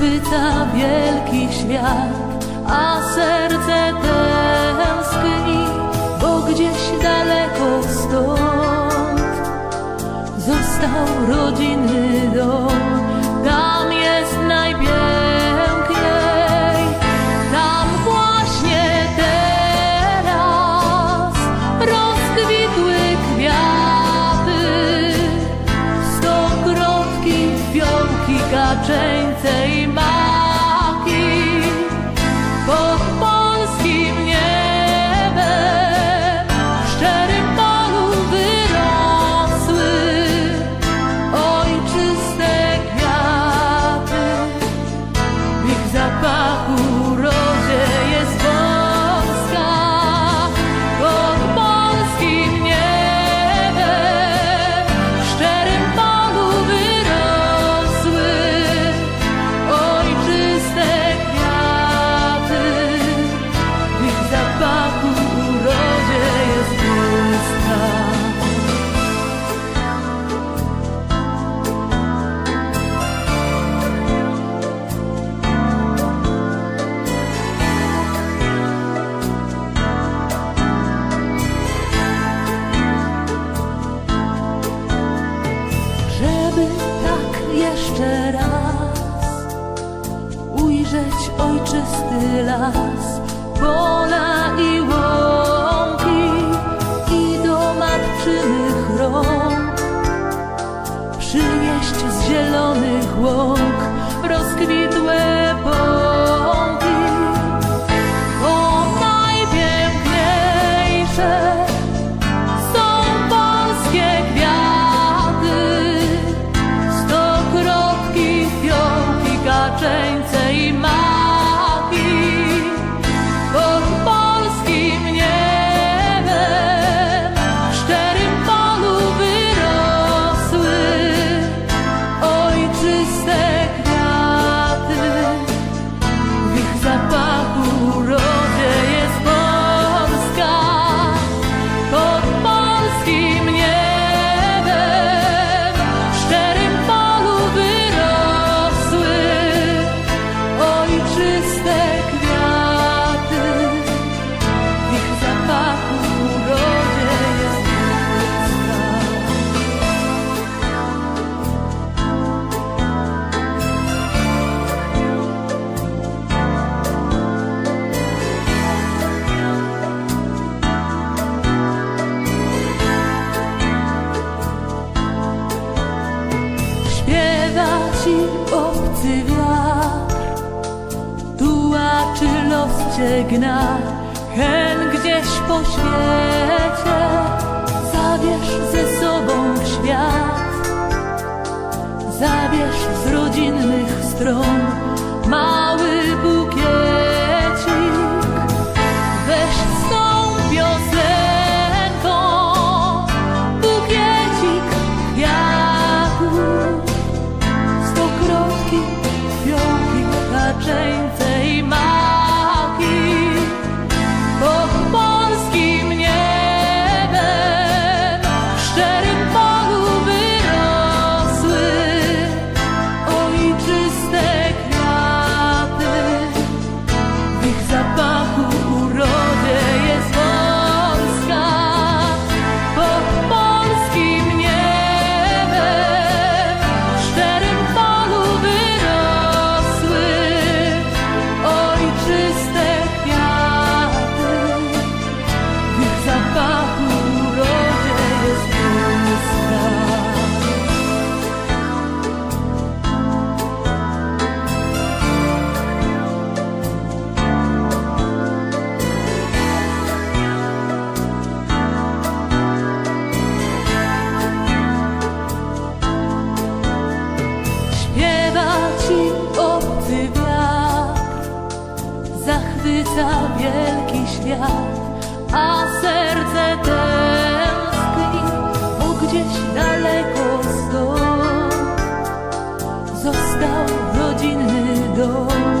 chwyta wielki świat, a serce tęskni, bo gdzieś daleko stąd został rodziny. ojczysty las, pola ci obcy wiatr Tułaczy los cię gna Hen gdzieś po świecie Zabierz ze sobą świat. Zabierz z rodzinnych stron. syca wielki świat, a serce tęskni, bo gdzieś daleko stąd został rodzinny dom.